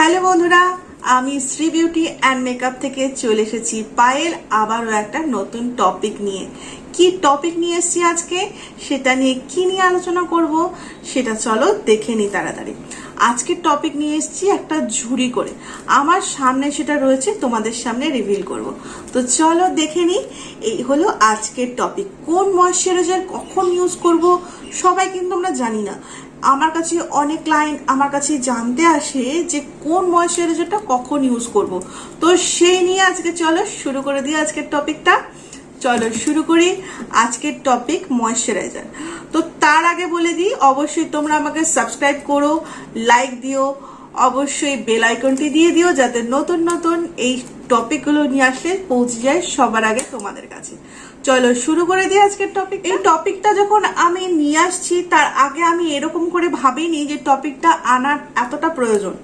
Hello বন্ধুরা, আমি Shri beauty and makeup থেকে চলে এসেছি পায়েল। আবারও একটা নতুন টপিক নিয়ে। কি টপিক নিয়ে এসেছি আজকে? সেটা নিয়ে কি নিয়ে আলোচনা করব? সেটা চলো দেখে নি তাড়াতাড়ি। আজকের টপিক নিয়ে এসেছি একটা ঝুড়ি করে। আমার সামনে সেটা রয়েছে, তোমাদের সামনে রিভিল করব। তো চলো দেখে নি এই হলো আজকের টপিক। কোন ময়শ্চারাইজার কখন ইউজ করব? সবাই কিন্তু আমরা জানি না। আমার কাছে অনেক ক্লায়েন্ট আমার কাছে জানতে আসে যে কোন ময়শ্চারাইজারটা কখন ইউজ করব। তো সেই নিয়ে আজকে চলো শুরু করে দিই আজকের টপিকটা চলো শুরু করি আজকের টপিক ময়শ্চারাইজার তো তার আগে বলে দিই, অবশ্যই তোমরা আমাকে সাবস্ক্রাইব করো লাইক দিও, অবশ্যই বেল আইকনটি দিয়ে দিও যাতে নতুন নতুন এই টপিকগুলো নিয়ে আসলে পৌঁছে যায় সবার আগে তোমাদের কাছে। চলো, শুরু করে দিই আজকের টপিক এই টপিকটা যখন আমি নিয়ে আসছি, তার আগে আমি এরকম করে ভাবিনি যে টপিকটা আনার এতটা প্রয়োজন।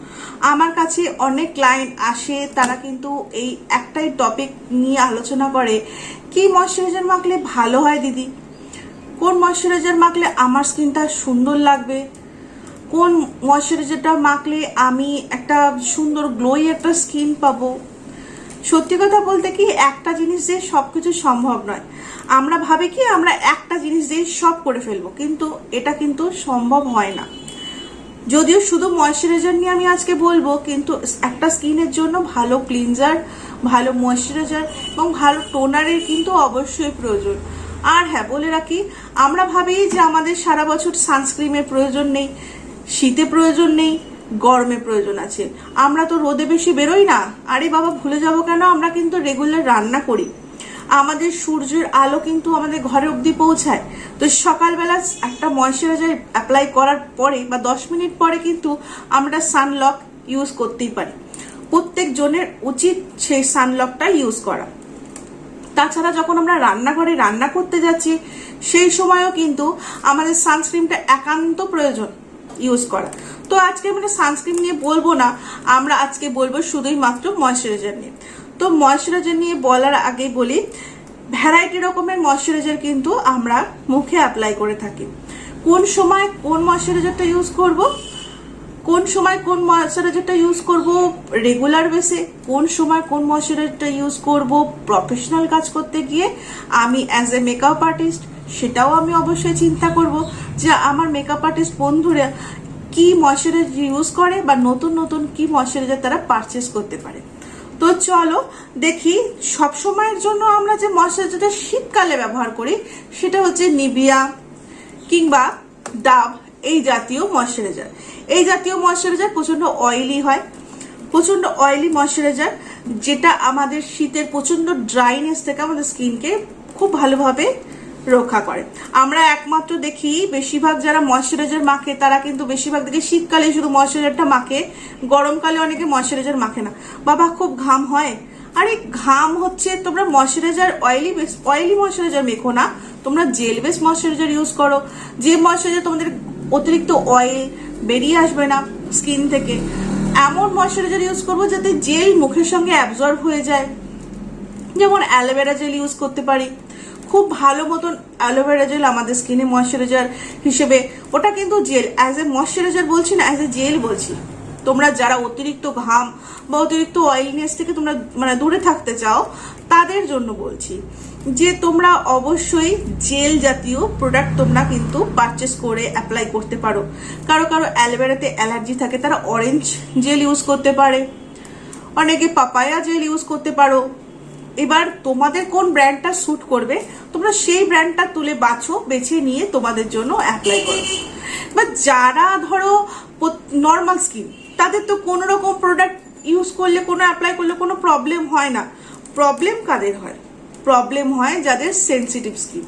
আমার কাছে অনেক ক্লায়েন্ট আসে, তারা কিন্তু এই একটাই টপিক নিয়ে আলোচনা করে। কি ময়শ্চারাইজার মাখলে ভালো হয় দিদি? কোন ময়শ্চারাইজার মাখলে আমার স্কিনটা সুন্দর লাগবে? কোন ময়শ্চারাইজারটা মাখলে আমি একটা সুন্দর গ্লোই একটা স্কিন পাবো? সত্যি কথা বলতে কি, একটা জিনিস দিয়ে সবকিছু সম্ভব নয়। আমরা ভাবি কি, আমরা একটা জিনিস দিয়ে সব করে ফেলব, কিন্তু এটা কিন্তু সম্ভব হয় না। যদিও শুধু ময়শ্চারাইজার নিয়ে আমি আজকে বলব, কিন্তু একটা স্কিনের জন্য ভালো ক্লিনজার ভালো ময়শ্চারাইজার এবং ভালো টোনারের কিন্তু অবশ্যই প্রয়োজন। আর হ্যাঁ বলে রাখি, আমরা ভাবি যে আমাদের সারা বছর সানস্ক্রিমের প্রয়োজন নেই, শীতে প্রয়োজন নেই গরমে প্রয়োজন আছে। আমরা তো রোদে বেশি বেরোই না। আরে বাবা, ভুলে যাব কেন? আমরা কিন্তু রেগুলার রান্না করি। আমাদের সূর্যের আলো কিন্তু আমাদের ঘরে অবধি পৌঁছায়। তো সকালবেলা একটা ময়শ্চারাইজার অ্যাপ্লাই করার পরে বা দশ মিনিট পরে কিন্তু আমরা সানলক ইউজ করতেই পারি। প্রত্যেক জনের উচিত সেই সানলকটা ইউজ করা। তাছাড়া যখন আমরা রান্নাঘরে রান্না করতে যাচ্ছি, সেই সময়ও কিন্তু আমাদের সানস্ক্রিনটা একান্ত প্রয়োজন। ইউজ করা। তো আজকে আমরা সানস্ক্রিন নিয়ে বলব না, আমরা আজকে বলব শুধুই মাত্র ময়শ্চারাইজার নিয়ে। তো ময়শ্চারাইজার নিয়ে বলার আগে বলি ভ্যারাইটি রকমের ময়শ্চারাইজার কিন্তু আমরা মুখে অ্যাপ্লাই করে থাকি। কোন সময় কোন ময়শ্চারাইজারটা ইউজ করব? কোন সময় কোন ময়শ্চারাইজারটা ইউজ করব রেগুলার বেসে কোন সময় কোন ময়শ্চারাইজারটা ইউজ করব প্রফেশনাল কাজ করতে গিয়ে? আমি অ্যাজ এ মেকআপ আর্টিস্ট সেটাও আমি অবশ্যই চিন্তা করব যে আমার মেকআপ আর্টিস্ট বন্ধুরা কি ময়শ্চারাইজার ইউজ করে বা নতুন নতুন কি ময়শ্চারাইজার তারা পারচেস করতে পারে। তো চলো দেখি সব সময়ের জন্য আমরা যে ময়শ্চারাইজারটা শীতকালে ব্যবহার করি, সেটা হচ্ছে নিবিয়া কিংবা ডাব এই জাতীয় ময়শ্চারাইজার এই জাতীয় ময়শ্চারাইজার প্রচণ্ড অয়েলি হয়। প্রচণ্ড অয়েলি ময়শ্চারাইজার যেটা আমাদের শীতের প্রচণ্ড ড্রাইনেস থেকে আমাদের স্কিনকে খুব ভালোভাবে রক্ষা করে। আমরা একমাত্র দেখি বেশিরভাগ যারা ময়শ্চারাইজার মাখে, তারা কিন্তু বেশিরভাগ দেখি শীতকালে শুধু ময়শ্চারাইজারটা মাখে, গরমকালে অনেকে ময়শ্চারাইজার মাখে না। বাবা, খুব ঘাম হয়। আরে, ঘাম হচ্ছে তোমরা moisturizer oily base oily moisturizer মেখো না। তোমরা জেল বেস ময়শ্চারাইজার ইউজ করো। যে ময়শ্চারাইজার তোমাদের অতিরিক্ত অয়েল বেরিয়ে আসবে না স্কিন থেকে, এমন ময়শ্চারাইজার ইউজ করব যাতে জেল মুখের সঙ্গে অ্যাবজর্ব হয়ে যায়। যেমন অ্যালোভেরা জেল ইউজ করতে পারি। খুব ভালো মতন অ্যালোভেরা জেল আমাদের স্কিনে ময়শ্চারাইজার হিসেবে, ওটা কিন্তু জেল অ্যাজ এ ময়শ্চারাইজার বলছি না অ্যাজ এ জেল বলছি। তোমরা যারা অতিরিক্ত ঘাম বা অতিরিক্ত অয়েলিনেস থেকে তোমরা মানে দূরে থাকতে চাও, তাদের জন্য বলছি যে তোমরা অবশ্যই জেল জাতীয় প্রোডাক্ট তোমরা কিন্তু পারচেস করে অ্যাপ্লাই করতে পারো। কারও কারও অ্যালোভেরাতে অ্যালার্জি থাকে, তারা অরেঞ্জ জেল ইউজ করতে পারে। অনেকে পাপায়া জেল ইউজ করতে পারো। এবার তোমাদের কোন ব্র্যান্ডটা স্যুট করবে, তোমরা সেই ব্র্যান্ডটা তুলে বাছো, বেছে নিয়ে তোমাদের জন্য অ্যাপ্লাই করো। বা যারা ধরো নর্মাল স্কিন তাদের তো কোনো রকম প্রোডাক্ট ইউজ করলে, কোনো অ্যাপ্লাই করলে কোনো প্রবলেম হয় না। প্রবলেম কাদের হয়? প্রবলেম হয় যাদের সেন্সিটিভ স্কিন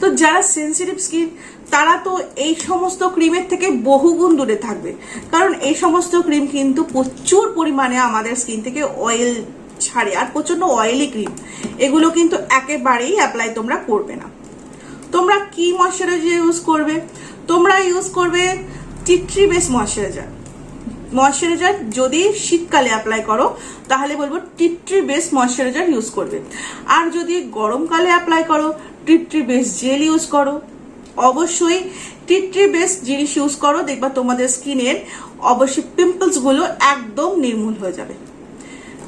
তো যারা সেন্সিটিভ স্কিন তারা তো এই সমস্ত ক্রিমের থেকে বহুগুণ দূরে থাকবে। কারণ এই সমস্ত ক্রিম কিন্তু প্রচুর পরিমাণে আমাদের স্কিন থেকে অয়েল ছাড়ে। আর প্রচণ্ড অয়েলি ক্রিম এগুলো কিন্তু একেবারেই অ্যাপ্লাই তোমরা করবে না। তোমরা কি ময়শ্চারাইজার ইউজ করবে? তোমরা ইউজ করবে টিট্রি বেস ময়শ্চারাইজার ময়শ্চারাইজার যদি শীতকালে অ্যাপ্লাই করো, তাহলে বলব টিট্রি বেস ময়শ্চারাইজার ইউজ করবে। আর যদি গরমকালে অ্যাপ্লাই করো টিট্রি বেস জেল ইউজ করো। অবশ্যই টিট্রি বেস জিনিস ইউজ করো। দেখবা তোমাদের স্কিনের অবশ্যই পিম্পলসগুলো একদম নির্মূল হয়ে যাবে।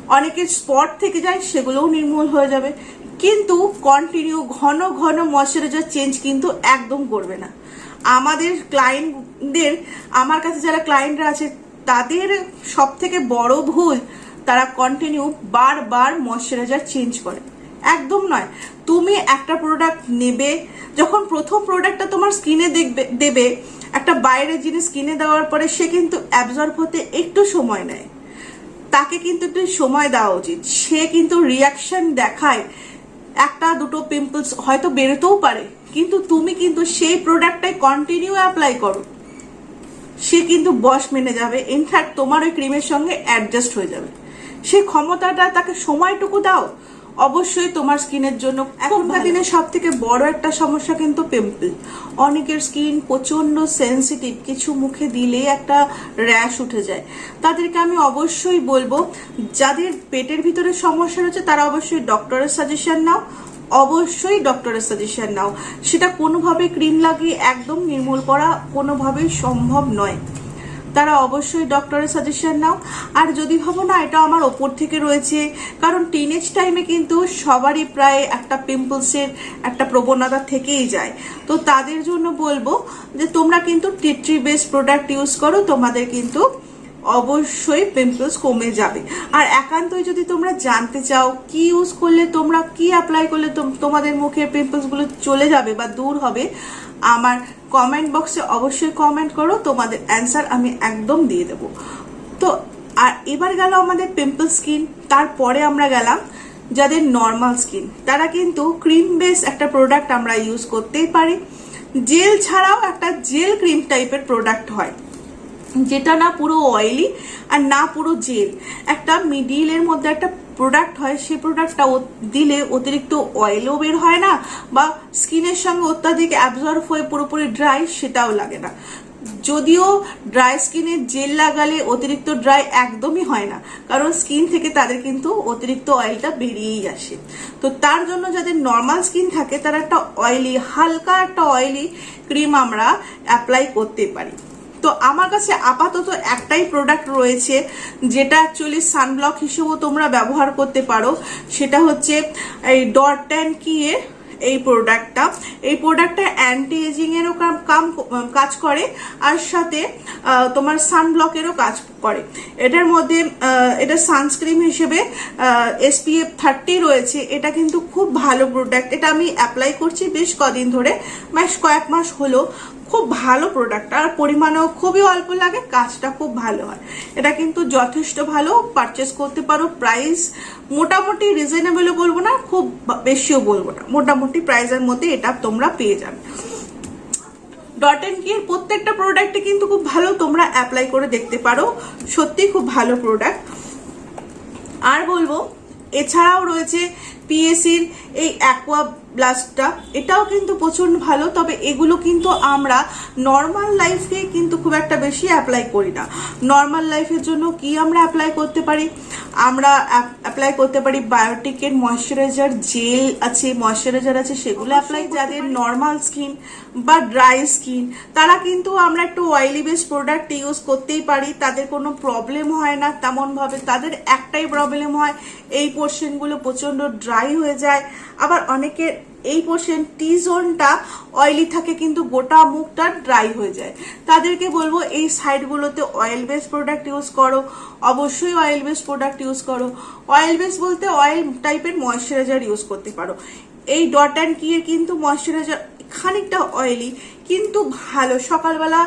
অনেকের স্পট থেকে যায়, সেগুলোও নির্মূল হয়ে যাবে। কিন্তু কন্টিনিউ ঘন ঘন ময়শ্চারাইজার চেঞ্জ কিন্তু একদম করবে না। আমাদের ক্লায়েন্টদের আমার কাছে যারা ক্লায়েন্টরা আছে, তাদের সব থেকে বড় ভুল, তারা কন্টিনিউ বারবার ময়শ্চারাইজার চেঞ্জ করে। একদম নয়। তুমি একটা প্রোডাক্ট নেবে, যখন প্রথম প্রোডাক্টটা তোমার স্কিনে দেখবে, দেবে, একটা বাইরের জিনিস কিনে দেওয়ার পরে সে কিন্তু অ্যাবজর্ব হতে একটু সময় নেয়। তাকে কিন্তু একটু সময় দেওয়া উচিত। সে কিন্তু রিয়াকশন দেখায় একটা দুটো পিম্পলস হয়তো বেরোতেও পারে, কিন্তু তুমি কিন্তু সেই প্রোডাক্টটাই কন্টিনিউ অ্যাপ্লাই করো। সে কিন্তু বশ মেনে যাবে। ইনফ্যাক্ট তোমার ওই ক্রিমের সঙ্গে অ্যাডজাস্ট হয়ে যাবে। সেই ক্ষমতাটা তাকে সময়টুকু দাও। অবশ্যই তোমার স্কিনের জন্য এখনকার দিনে সব থেকে বড় একটা সমস্যা কিন্তু পিম্পল অনেকের স্কিন প্রচণ্ড সেন্সিটিভ কিছু মুখে দিলেই একটা র্যাশ উঠে যায়। তাদেরকে আমি অবশ্যই বলব যাদের পেটের ভিতরে সমস্যা রয়েছে তারা অবশ্যই ডক্টরের সাজেশন নাও। অবশ্যই ডক্টরের সাজেশন নাও। সেটা কোনোভাবে ক্রিম লাগিয়ে একদম নির্মূল করা কোনোভাবেই সম্ভব নয়। তারা অবশ্যই ডক্টরের সাজেশন নাও। আর যদি ভাবো না এটা আমার ওপর থেকে রয়েছে, কারণ টিনেজ টাইমে কিন্তু সবারই প্রায় একটা পিম্পলসের একটা প্রবণতা থেকেই যায়। তো তাদের জন্য বলব যে, তোমরা কিন্তু টিট্রি বেস প্রোডাক্ট ইউজ করো, তোমাদের কিন্তু অবশ্যই পিম্পলস কমে যাবে। আর একান্তই যদি তোমরা জানতে চাও, কি ইউজ করলে তোমরা, কি অ্যাপ্লাই করলে তোম- তোমাদের মুখের পিম্পলসগুলো চলে যাবে বা দূর হবে, আমার কমেন্ট বক্সে অবশ্যই কমেন্ট করো, তোমাদের অ্যান্সার আমি একদম দিয়ে দেবো। তো, আর এবার গেল আমাদের পিম্পল স্কিন তারপরে আমরা গেলাম যাদের নর্মাল স্কিন তারা কিন্তু ক্রিম বেস একটা প্রোডাক্ট আমরা ইউজ করতেই পারি। জেল ছাড়াও একটা জেল ক্রিম টাইপের প্রোডাক্ট হয়। যেটা না পুরো অয়েলি আর না পুরো জেল একটা মিডিলের মধ্যে একটা প্রোডাক্ট হয় সেই প্রোডাক্টটা দিলে অতিরিক্ত অয়েলও বের হয় না বা স্কিনের সঙ্গে অত্যাধিক অ্যাবজর্ব হয়ে পুরোপুরি ড্রাই সেটাও লাগে না। যদিও ড্রাই স্কিনে জেল লাগালে অতিরিক্ত ড্রাই একদমই হয় না, কারণ স্কিন থেকে তাদের কিন্তু অতিরিক্ত অয়েলটা বেরিয়েই আসে। তো তার জন্য যাদের নর্মাল স্কিন থাকে, তারা একটা অয়েলি হালকা একটা অয়েলি ক্রিম আমরা অ্যাপ্লাই করতে পারি। তো আমার কাছে আপাতত একটাই প্রোডাক্ট রয়েছে, যেটা অ্যাকচুয়ালি সানব্লক হিসেবেও তোমরা ব্যবহার করতে পারো। সেটা হচ্ছে এই ডট ট্যান কিয়ের এই প্রোডাক্টটা এই প্রোডাক্টটা অ্যান্টি এজিংয়েরও কাম কাজ করে, আর সাথে তোমার সানব্লকেরও কাজ করে। এটার মধ্যে এটা সানস্ক্রিন হিসেবে এসপিএফ থার্টি রয়েছে। এটা কিন্তু খুব ভালো প্রোডাক্ট এটা আমি অ্যাপ্লাই করছি বেশ কদিন ধরে, বেশ কয়েক মাস হলো। খুব ভালো প্রোডাক্ট আর পরিমাণেও খুবই অল্প লাগে, কাজটা খুব ভালো হয়। এটা কিন্তু যথেষ্ট ভালো পারচেস করতে পারো প্রাইস মোটামুটি রিজনেবলও বলব না, খুব বেশিও বলব না। মোটামুটি প্রাইসের মধ্যে এটা তোমরা পেয়ে যাবে। ডট অ্যান্ড কিয়ের প্রত্যেকটা প্রোডাক্টে কিন্তু খুব ভালো, তোমরা অ্যাপ্লাই করে দেখতে পারো। সত্যি খুব ভালো প্রোডাক্ট আর বলব, এছাড়াও রয়েছে পিএসির এই অ্যাকোয়া ব্লাস্টটা এটাও কিন্তু প্রচণ্ড ভালো তবে এগুলো কিন্তু আমরা নর্মাল লাইফে কিন্তু খুব একটা বেশি অ্যাপ্লাই করি না। নর্মাল লাইফের জন্য কি আমরা অ্যাপ্লাই করতে পারি? আমরা অ্যাপ্লাই করতে পারি বায়োটিকের ময়শ্চারাইজার জেল আছে ময়শ্চারাইজার আছে সেগুলো অ্যাপ্লাই যাদের নর্মাল স্কিন বা ড্রাই স্কিন তারা কিন্তু আমরা একটু অয়েলি বেস প্রোডাক্ট ইউজ করতেই পারি তাদের কোনো প্রবলেম হয় না তেমনভাবে তাদের একটাই প্রবলেম হয় এই পোর্শনগুলো প্রচণ্ড ড্রাই হয়ে যায়। আবার অনেকের এই পোর্শন টি জোনটা অয়েলি থাকে কিন্তু গোটা মুখটা ড্রাই হয়ে যায়। তাদেরকে বলব এই সাইডগুলোতে অয়েল বেস প্রোডাক্ট ইউজ করো। অবশ্যই অয়েল বেস প্রোডাক্ট ইউজ করো। অয়েল বেস বলতে অয়েল টাইপের ময়শ্চারাইজার ইউজ করতে পারো। এই ডট অ্যান্ড কিয়ের কিন্তু ময়শ্চারাইজার খানিকটা অয়েলি কিন্তু ভালো। সকালবেলা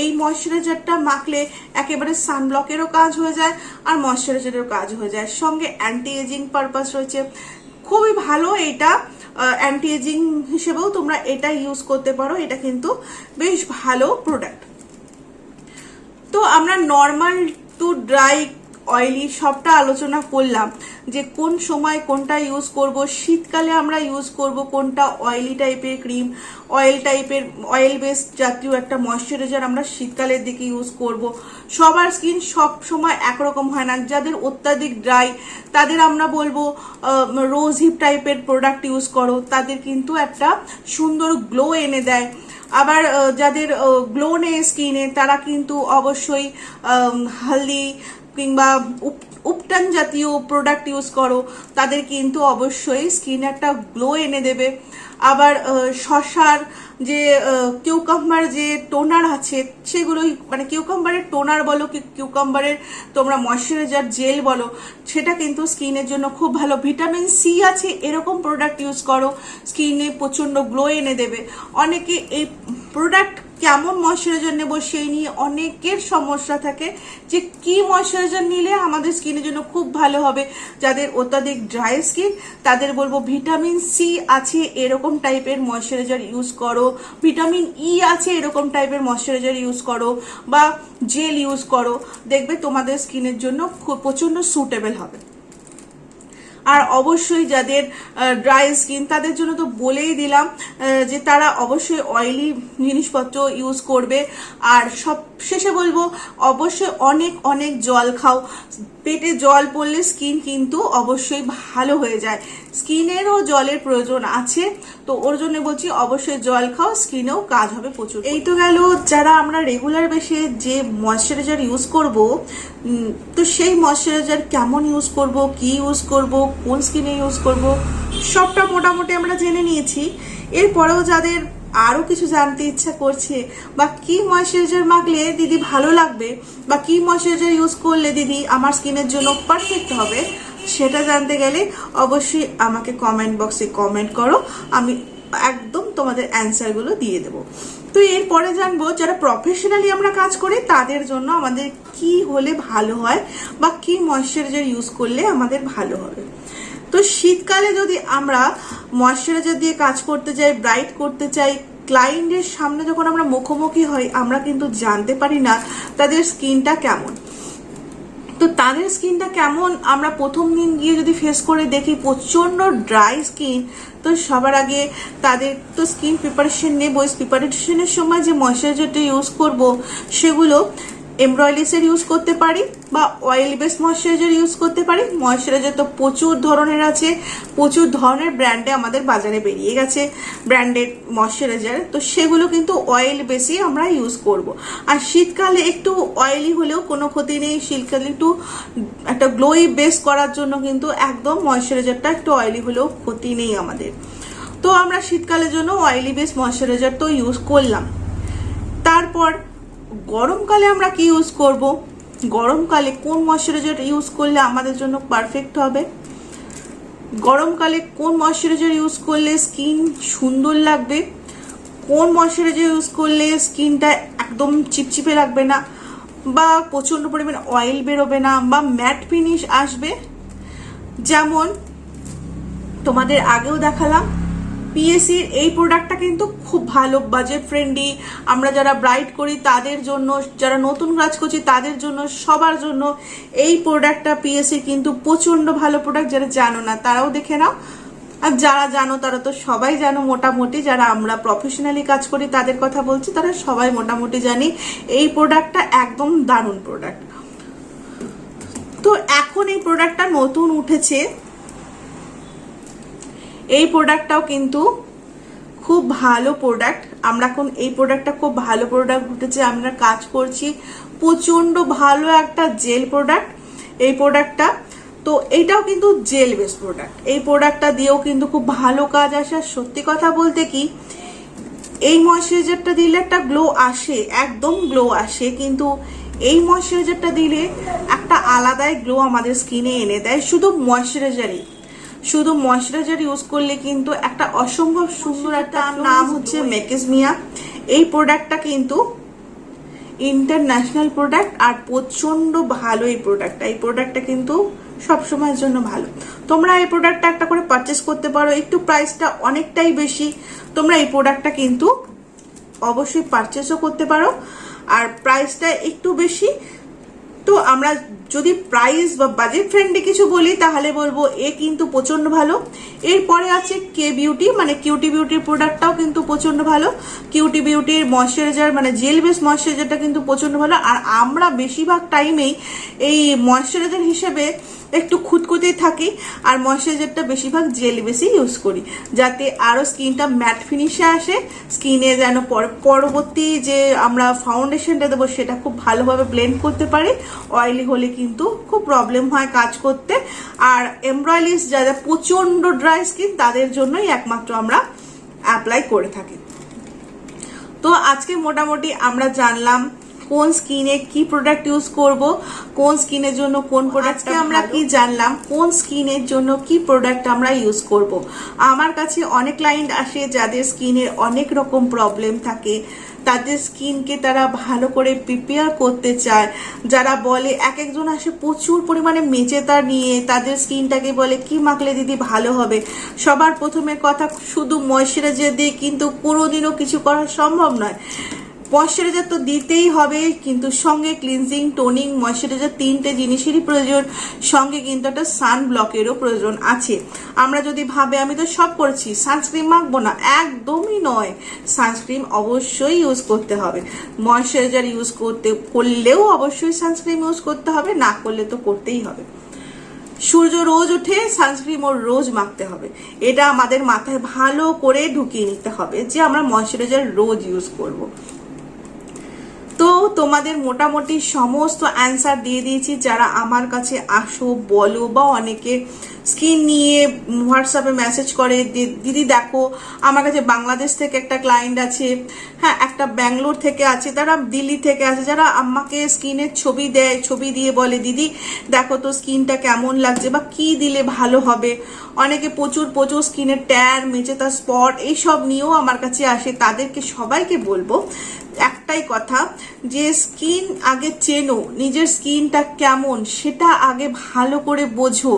এই ময়শ্চারাইজারটা মাখলে একেবারে সানব্লকেরও কাজ হয়ে যায় আর ময়শ্চারাইজারেরও কাজ হয়ে যায়। সঙ্গে অ্যান্টি এজিং পারপাস রয়েছে। খুবই ভালো এটা অ্যান্টি এজিং হিসেবেও তোমরা এটা ইউজ করতে পারো। এটা কিন্তু বেশ ভালো প্রোডাক্ট তো আমরা নর্মাল টু ড্রাই অয়েলি সবটা আলোচনা করলাম যে কোন সময় কোনটা ইউজ করব, শীতকালে আমরা ইউজ করব কোনটা অয়েলি টাইপের ক্রিম অয়েল টাইপের অয়েল বেস জাতীয় একটা ময়শ্চারাইজার আমরা শীতকালের দিকে ইউজ করব। সবার স্কিন সব সময় একরকম হয় না। যাদের অত্যাধিক ড্রাই তাদের আমরা বলব রোজ হিপ টাইপের প্রোডাক্ট ইউজ করো। তাদের কিন্তু একটা সুন্দর গ্লো এনে দেয়। আবার যাদের গ্লো নেই স্কিনে তারা কিন্তু অবশ্যই হলদি কিংবা উপটান জাতীয় প্রোডাক্ট ইউজ করো, তাদের কিন্তু অবশ্যই স্কিন একটা গ্লো এনে দেবে। আবার শশার যে কিউকাম্বার যে টোনার আছে, সেগুলোই মানে কিউকাম্বারের টোনার বলো কি কিউকাম্বারের তোমরা ময়শ্চারাইজার জেল বলো, সেটা কিন্তু স্কিনের জন্য খুব ভালো। ভিটামিন সি আছে, এরকম প্রোডাক্ট ইউজ করো স্কিনে প্রচণ্ড গ্লো এনে দেবে। অনেকে এই প্রোডাক্ট কেমন ময়শ্চারাইজার নেব সেই নিয়ে অনেকের সমস্যা থাকে যে কি ময়শ্চারাইজার নিলে আমাদের স্কিনের জন্য খুব ভালো হবে। যাদের অত্যাধিক ড্রাই স্কিন, তাদের বলব ভিটামিন সি আছে এরকম টাইপের ময়শ্চারাইজার ইউজ করো। ভিটামিন ই আছে এরকম টাইপের ময়শ্চারাইজার ইউজ করো বা জেল ইউজ করো। দেখবে তোমাদের স্কিনের জন্য খুব প্রচণ্ড সুটেবল হবে। আর অবশ্যই যাদের ড্রাই স্কিন তাদের জন্য তো বলেই দিলাম যে তারা অবশ্যই অয়েলি জিনিসপত্র ইউজ করবে। আর সব শেষে বলব, অবশ্যই অনেক অনেক জল খাও। পেটে জল পড়লে স্কিন কিন্তু অবশ্যই ভালো হয়ে যায়। স্কিনেরও জলের প্রয়োজন আছে। তো ওর জন্য বলছি অবশ্যই জল খাও, স্কিনেও কাজ হবে প্রচুর এই তো গেল, যারা আমরা রেগুলার বেসে যে ময়শ্চারাইজার ইউজ করব তো সেই ময়শ্চারাইজার কেমন ইউজ করব, কি ইউজ করব, কোন স্কিনে ইউজ করব, সবটা মোটামুটি আমরা জেনে নিয়েছি। এরপরেও যাদের আরও কিছু জানতে ইচ্ছা করছে, বা কি ময়শ্চারাইজার মাখলে দিদি ভালো লাগবে, বা কি ময়শ্চারাইজার ইউজ করলে দিদি আমার স্কিনের জন্য পারফেক্ট হবে সেটা জানতে গেলে অবশ্যই আমাকে কমেন্ট বক্সে কমেন্ট করো। আমি একদম তোমাদের অ্যান্সারগুলো দিয়ে দেবো। তো এরপরে জানব, যারা প্রফেশনালি আমরা কাজ করি, তাদের জন্য আমাদের কি হলে ভালো হয় বা কি ময়শ্চারাইজার ইউজ করলে আমাদের ভালো হবে। তো শীতকালে যদি আমরা ময়শ্চারাইজার দিয়ে কাজ করতে চাই ব্রাইট করতে চাই ক্লায়েন্টের সামনে যখন আমরা মুখোমুখি হই, আমরা কিন্তু জানতে পারি না তাদের স্কিনটা কেমন। তো তাদের স্কিনটা কেমন? আমরা প্রথম দিন গিয়ে যদি ফেস করে দেখি প্রচণ্ড ড্রাই স্কিন তো সবার আগে তাদের তো স্কিন প্রিপারেশন নেব। প্রিপারেশনের সময় যে ময়শ্চারাইজারটা ইউজ করব, সেগুলো এমব্রয়লিসের ইউজ করতে পারি। বা অয়েল বেস ময়শ্চারাইজার ইউজ করতে পারি। ময়শ্চারাইজার তো প্রচুর ধরনের আছে, প্রচুর ধরনের ব্র্যান্ডে আমাদের বাজারে বেরিয়ে গেছে ব্র্যান্ডেড ময়শ্চারাইজার তো সেগুলো কিন্তু অয়েল বেসই আমরা ইউজ করব। আর শীতকালে একটু অয়েলি হলেও কোনো ক্ষতি নেই, শীতকালে একটু একটা গ্লোই বেস করার জন্য কিন্তু একদম ময়শ্চারাইজারটা একটু অয়েলি হলেও ক্ষতি নেই আমাদের। তো আমরা শীতকালের জন্য অয়েলি বেস ময়শ্চারাইজার তো ইউজ করলাম। তারপর গরমকালে আমরা কি ইউজ করব? গরমকালে কোন ময়শ্চারাইজার ইউজ করলে আমাদের জন্য পারফেক্ট হবে? গরমকালে কোন ময়শ্চারাইজার ইউজ করলে স্কিন সুন্দর লাগবে? কোন ময়শ্চারাইজার ইউজ করলে স্কিনটা একদম চিপচিপে লাগবে না? বা প্রচণ্ড পরিমাণ অয়েল বেরোবে না? বা ম্যাট ফিনিশ আসবে? যেমন তোমাদের আগেও দেখালাম পিএসির এই প্রোডাক্টটা কিন্তু খুব ভালো বাজেট ফ্রেন্ডলি আমরা যারা ব্রাইট করি, তাদের জন্য, যারা নতুন কাজ করছি, তাদের জন্য, সবার জন্য এই প্রোডাক্টটা পিএসির কিন্তু প্রচণ্ড ভালো প্রোডাক্ট যারা জানো না, তারাও দেখে নাও। আর যারা জানো, তারা তো সবাই জানো, মোটামুটি যারা আমরা প্রফেশনালি কাজ করি, তাদের কথা বলছি, তারা সবাই মোটামুটি জানি এই প্রোডাক্টটা একদম দারুণ প্রোডাক্ট তো এখন এই প্রোডাক্টটা নতুন উঠেছে। এই প্রোডাক্টটাও কিন্তু খুব ভালো প্রোডাক্ট আমরা এখন এই প্রোডাক্টটা খুব ভালো প্রোডাক্ট উঠেছে আমরা কাজ করছি প্রচণ্ড ভালো একটা জেল প্রোডাক্ট এই প্রোডাক্টটা তো এইটাও কিন্তু জেল বেস প্রোডাক্ট এই প্রোডাক্টটা দিয়েও কিন্তু খুব ভালো কাজ আসে। আর সত্যি কথা বলতে কি, এই ময়শ্চারাইজারটা দিলে একটা গ্লো আসে, একদম গ্লো আসে। কিন্তু এই ময়শ্চারাইজারটা দিলে একটা আলাদাই গ্লো আমাদের স্কিনে এনে দেয়। শুধু ময়শ্চারাইজারই শুধু ময়শ্চারাইজার ইউজ করলে কিন্তু একটা অসম্ভব সুন্দর একটা নাম হচ্ছে মেকেজমিয়া এই প্রোডাক্টটা কিন্তু ইন্টারন্যাশনাল প্রোডাক্ট আর প্রচণ্ড ভালো এই প্রোডাক্টটা। এই প্রোডাক্টটা কিন্তু সব সময়ের জন্য ভালো। তোমরা এই প্রোডাক্টটা একটা করে পারচেস করতে পারো। একটু প্রাইসটা অনেকটাই বেশি। তোমরা এই প্রোডাক্টটা কিন্তু অবশ্যই পারচেসও করতে পারো। আর প্রাইসটা একটু বেশি। তো আমরা যদি প্রাইস বা বাজেট ফ্রেন্ডলি কিছু বলি, তাহলে বলব এ কিন্তু প্রচণ্ড ভালো। এরপরে আছে কে বিউটি মানে কিউটি বিউটির প্রোডাক্টটাও কিন্তু প্রচণ্ড ভালো। কিউটি বিউটির ময়শ্চারাইজার মানে জেল বেস ময়শ্চারাইজারটা কিন্তু প্রচণ্ড ভালো। আর আমরা বেশিরভাগ টাইমেই এই ময়শ্চারাইজার হিসেবে একটু খুঁতখুঁতেই থাকি, আর ময়শ্চারাইজারটা বেশিরভাগ জেল বেসই ইউজ করি। যাতে আরও স্কিনটা ম্যাট ফিনিশে আসে স্কিনে যেন পর- পরবর্তী যে আমরা ফাউন্ডেশনটা দেবো, সেটা খুব ভালোভাবে ব্লেন্ড করতে পারি। অয়েলি হলে কিন্তু খুব প্রবলেম হয় কাজ করতে। আর এমব্রয়লিস যারা প্রচণ্ড ড্রাই স্কিন তাদের জন্যই একমাত্র আমরা অ্যাপ্লাই করে থাকি। তো আজকে মোটামুটি আমরা জানলাম কোন স্কিনে কি প্রোডাক্ট ইউজ করব কোন স্কিনের জন্য কোন প্রোডাক্টকে আমরা কি জানলাম কোন স্কিনের জন্য কি প্রোডাক্ট আমরা ইউজ করব। আমার কাছে অনেক ক্লায়েন্ট আসে যাদের স্কিনের অনেক রকম প্রবলেম থাকে। তাদের স্কিনকে তারা ভালো করে প্রিপেয়ার করতে চায়। যারা বলে এক একজন আসে প্রচুর পরিমাণে মেচেতা নিয়ে তাদের স্কিনটাকে বলে কি মাখলে দিদি ভালো হবে? সবার প্রথমে কথা শুধু ময়শ্চারাইজার দিয়ে কিন্তু কোনোদিনও কিছু করা সম্ভব নয়। ময়শ্চারাইজার তো দিতেই হবে, কিন্তু সঙ্গে ক্লিনজিং টোনিং ময়শ্চারাইজার তিনটে জিনিসেরই প্রয়োজন। সঙ্গে কিন্তু একটা সান ব্লকেরও প্রয়োজন আছে। আমরা যদি ভাবে, আমি তো সব করছি সানস্ক্রিন মাখবো না, একদমই নয়। সানস্ক্রিন অবশ্যই ইউজ করতে হবে। ময়শ্চারাইজার ইউজ করতে, করলেও অবশ্যই সানস্ক্রিন ইউজ করতে হবে, না করলে তো করতেই হবে। সূর্য রোজ উঠে সানস্ক্রিন ওর রোজ মাখতে হবে। এটা আমাদের মাথায় ভালো করে ঢুকিয়ে নিতে হবে যে আমরা ময়শ্চারাইজার রোজ ইউজ করব। তো তোমাদের মোটামুটি সমস্ত অ্যান্সার দিয়ে দিয়েছি যারা আমার কাছে আসো বলো বা অনেকে স্কিন নিয়ে হোয়াটসঅ্যাপে মেসেজ করে দিদি দেখো, আমার কাছে বাংলাদেশ থেকে একটা ক্লায়েন্ট আছে। হ্যাঁ একটা ব্যাঙ্গালোর থেকে আছে, তারা দিল্লি থেকে আছে। যারা আমাকে স্কিনের ছবি দেয়, ছবি দিয়ে বলে, দিদি, দেখো তো স্কিনটা কেমন লাগছে বা কি দিলে ভালো হবে? অনেকে প্রচুর প্রচুর স্কিনের ট্যার মেচে তার স্পট এইসব নিয়েও আমার কাছে আসে। তাদেরকে সবাইকে বলব, একটাই কথা, যে স্কিন আগে চেনো, নিজের স্কিনটা কেমন, সেটা আগে ভালো করে বোঝো।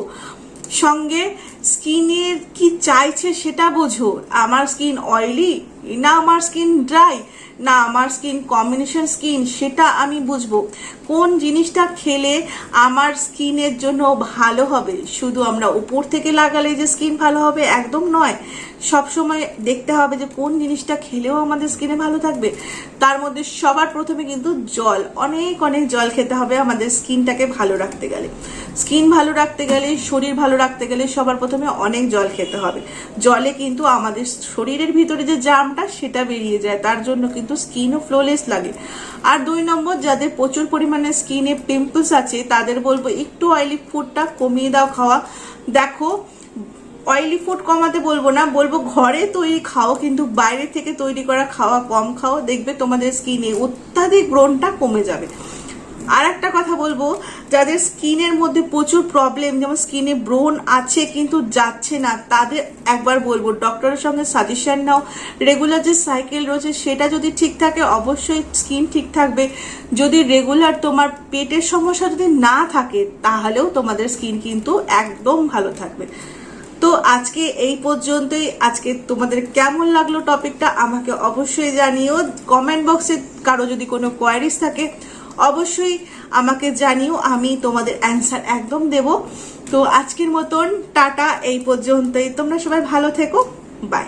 সঙ্গে স্কিনের কি চাইছে সেটা বোঝো। আমার স্কিন অয়েলি না আমার স্কিন ড্রাই না আমার স্কিন কম্বিনেশন স্কিন সেটা আমি বুঝব। কোন জিনিসটা খেলে আমার স্কিনের জন্য ভালো হবে? শুধু আমরা উপর থেকে লাগালে যে স্কিন ভালো হবে, একদম নয়। সব সময় দেখতে হবে যে কোন জিনিসটা খেলেও আমাদের স্কিনে ভালো থাকবে। তার মধ্যে সবার প্রথমে কিন্তু জল। অনেক অনেক জল খেতে হবে আমাদের স্কিনটাকে ভালো রাখতে গেলে। স্কিন ভালো রাখতে গেলে, শরীর ভালো রাখতে গেলে সবার প্রথমে অনেক জল খেতে হবে। জলে কিন্তু আমাদের শরীরের ভিতরে যে জামটা সেটা বেরিয়ে যায়। তার জন্য কিন্তু স্কিনও ফ্লোলেস লাগে। আর দুই নম্বর, যাদের প্রচুর পরিমাণে স্কিনে পিম্পলস আছে, তাদের বলব একটু অয়েলি ফুডটা কমিয়ে দাও খাওয়া। দেখো অয়েলি ফুড কমাতে বলব না, বলব ঘরে তৈরি খাও, কিন্তু বাইরে থেকে তৈরি করা খাওয়া, কম খাও, দেখবে তোমাদের স্কিনে অত্যাধিক ব্রণটা কমে যাবে। আর একটা কথা বলব, যাদের স্কিনের মধ্যে প্রচুর প্রবলেম যেমন স্কিনে ব্রণ আছে কিন্তু যাচ্ছে না, তাদের একবার বলব ডক্টরের সঙ্গে সাজেশন নাও রেগুলার যে সাইকেল রয়েছে সেটা যদি ঠিক থাকে, অবশ্যই স্কিন ঠিক থাকবে। যদি রেগুলার তোমার পেটের সমস্যা যদি না থাকে, তাহলেও তোমাদের স্কিন কিন্তু একদম ভালো থাকবে। তো আজকে এই পর্যন্তই। আজকে তোমাদের কেমন লাগল টপিকটা আমাকে অবশ্যই জানিও। কমেন্ট বক্সে কারও যদি কোনো কোয়ারিজ থাকে, অবশ্যই আমাকে জানিও, আমি তোমাদের অ্যান্সার একদম দেব। তো আজকের মতন, টাটা, এই পর্যন্তই। তোমরা সবাই ভালো থেকো। বাই